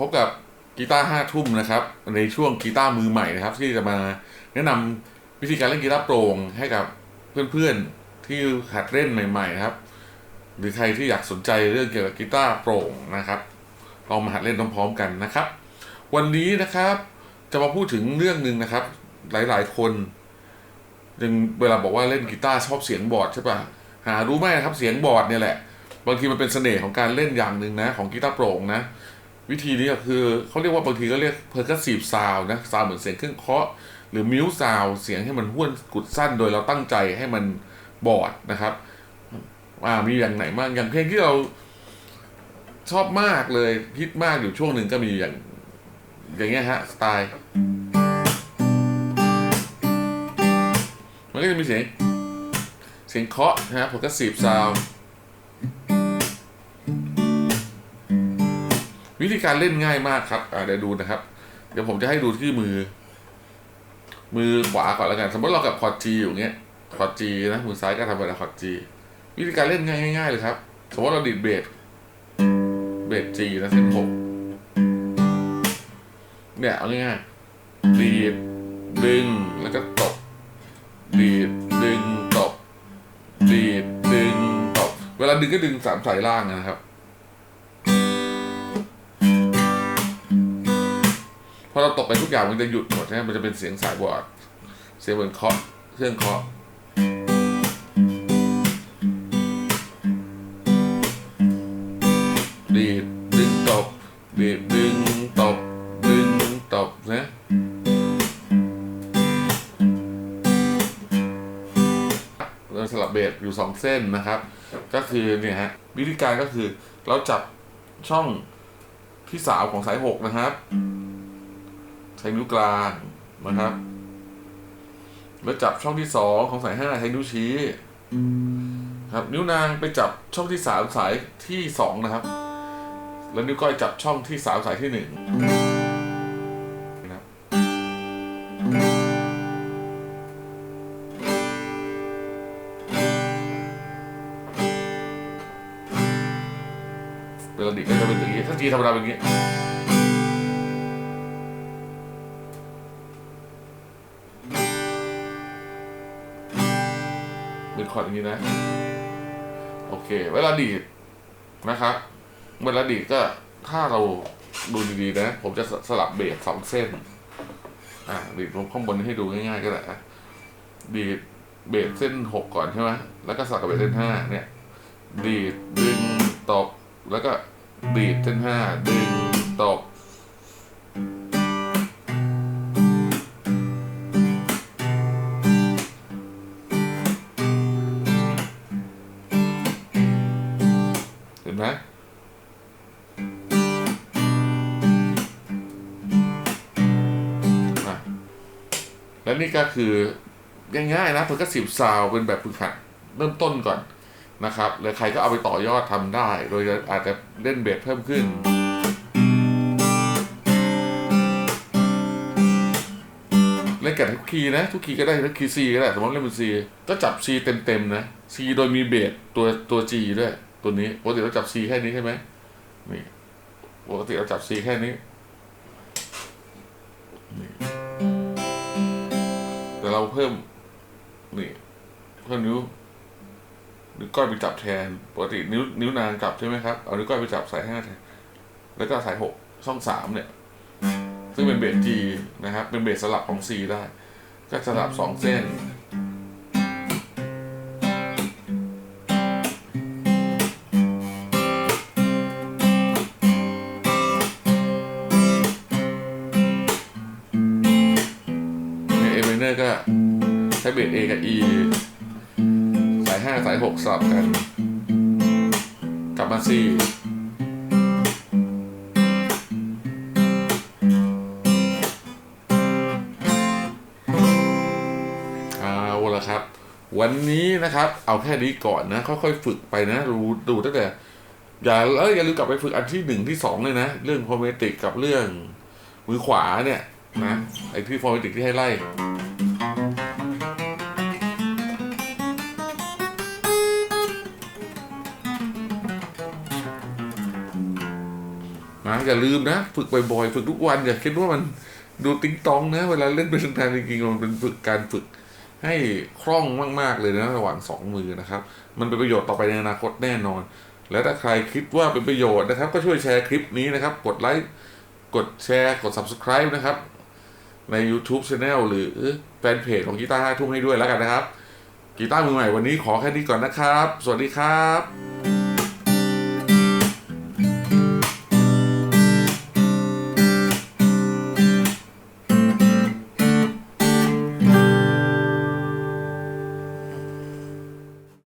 พบกับกีตาร์ห้าทุ่มนะครับ ในช่วงกีตาร์มือใหม่นะครับ ที่จะมาแนะนำวิธีการเล่นกีตาร์โปร่งให้กับเพื่อนๆที่หัดเล่นใหม่ ๆ ครับ หรือใครที่อยากสนใจเรื่องเกี่ยวกับกีตาร์โปร่งนะครับลองมาหัดเล่นพร้อมๆกันนะครับ วันนี้นะครับจะมาพูดถึงเรื่องหนึ่งนะครับ หลายๆ คนยังเวลาบอกว่าเล่นกีตาร์ชอบเสียงบอร์ดใช่ปะหารู้ไหมครับเสียงบอร์ดเนี่ยแหละ บางทีมันเป็นเสน่ห์ของการเล่นอย่างหนึ่งนะ ของกีตาร์โปร่งนะ วิธีนี้ก็คือเขาเรียกว่าบางทีก็เรียก percussive sound นะซาวเหมือนเสียงเครื่องเคาะ หรือ mute sound เสียงให้มันห้วนกุดสั้นโดยเราตั้งใจให้มันบอดนะครับอ่ามีอย่างไหนบ้างอย่างเพลงที่เราชอบมากเลยฮิตมากอยู่ช่วงหนึ่งก็มีอย่าง อย่างเงี้ยฮะสไตล์ มันก็จะมีเสียง เสียงเคาะนะฮะ percussive sound วิ วิธีการเล่นง่ายมากครับอาเดี๋ยวดูนะครับ เดี๋ยวผมจะให้ดูที่มือ มือขวาก่อนแล้วกัน สมมติเรากับคอร์ด G อยู่เงี้ยคอร์ด G นะมือซ้ายก็ทำเวลาคอร์ด G วิธีการเล่นง่ายง่ายเลยครับ สมมติเราดีดเบสเบส G นะเส้นหกเนี่ยเอาง่ายๆดีดดึงแล้วก็ตบดีดดึงตบดีดดึงตบเวลาดึงก็ดึงสามสายล่างนะครับ อเราตกไปทุกอย่างมันจะหยุดหมดนะมันจะเป็นเสียงสายบอร์ดเสียงเหมือนเคาะเครื่องเคาะดีดดึงตบดีดดึงตบดึงตบนะเราสลับเบสอยู่สองเส้นนะครับ ก็คือเนี่ยฮะวิธีการก็คือเราจับช่องที่สามของสายหกนะครับ ใช้นิ้วกลางนะครับ แล้วจับช่องที่สองของสายห้าใช้นิ้วชี้ครับ นิ้วนางไปจับช่องที่สามสายที่สองนะครับ แล้วนิ้วก้อยจับช่องที่สามสายที่หนึ่งนะครับเวลาดิก็จะเป็นอย่างนี้ถ้าจีธรรมดาเป็นอย่างนี้ เป็นคอร์ดอย่างนี้นะ โอเค เวลาดีดนะครับ เวลาดีดก็ถ้าเราดูดีๆนะ ผมจะสลับเบสสองเส้น อ่าดีดลงข้างบนให้ดูง่ายๆก็ได้อะดีดเบสเส้นหกก่อนใช่ไหมแล้วก็สลับกับเบสเส้นห้าเนี่ย ดีดดึงตบแล้วก็ดีดเส้นห้าดึงตบ และนี่ก็คือง่ายๆนะเพิ่งก็สิบซาวเป็นแบบฝึกหัดเริ่มต้นก่อนนะครับแล้วใครก็เอาไปต่อยอดทำได้ โดยอาจจะเล่นเบสเพิ่มขึ้น เล่นกับทุกคีย์นะ ทุกคีย์ก็ได้ทุกคีย์ซีก็ได้สมมติเล่นเป็นซีก็จับซีเต็มๆนะซีโดยมีเบสตัวตัวจีด้วยตัวนี้ปกติเราจับซีแค่นี้ใช่ไหมนี่ปกติเราจับซีแค่นี้นี่ แต่เราเพิ่มนี่เพิ่มนิ้วนิ้วก้อยไปจับแทนปกตินิ้วนิ้วนางจับใช่ไหมครับเอานิ้วก้อยไปจับสายห้าแทนแล้วก็สายหกช่องสามเนี่ย ซึ่งเป็นเบสจีนะครับ เป็นเบสสลับของซีได้ ก็สลับสองเส้น ก็ใช้เบส A กับ E สาย 5 สาย 6 สลับกัน กลับมา C เอาละครับวันนี้นะครับเอาแค่นี้ก่อนนะค่อยๆฝึกไปนะดูดูตั้งแต่อย่าแล้วอย่าลืมกลับไปฝึกอันที่หนึ่งที่สองเลยนะ เรื่องโฟเมติกกับเรื่องมือขวาเนี่ยนะไอที่โฟเมติกที่ให้ไล่ นะอย่าลืมนะ ฝึกบ่อยๆฝึกทุกวันอย่าคิดว่ามันดูติ๊งตองนะ เวลาเล่นเป็นทางจริงๆมันเป็นฝึกการฝึกให้คล่องมาก ๆ เลยนะระหว่างสองมือนะครับ มันเป็นประโยชน์ต่อไปในอนาคตแน่นอน และถ้าใครคิดว่าเป็นประโยชน์นะครับ ก็ช่วยแชร์คลิปนี้นะครับ กดไลค์กดแชร์กด subscribe นะครับ ใน YouTube Channel หรือแฟนเพจของกีตาร์ห้าทุ่มให้ด้วยแล้วกันนะครับกีตาร์มือใหม่วันนี้ขอแค่นี้ก่อนนะครับ สวัสดีครับ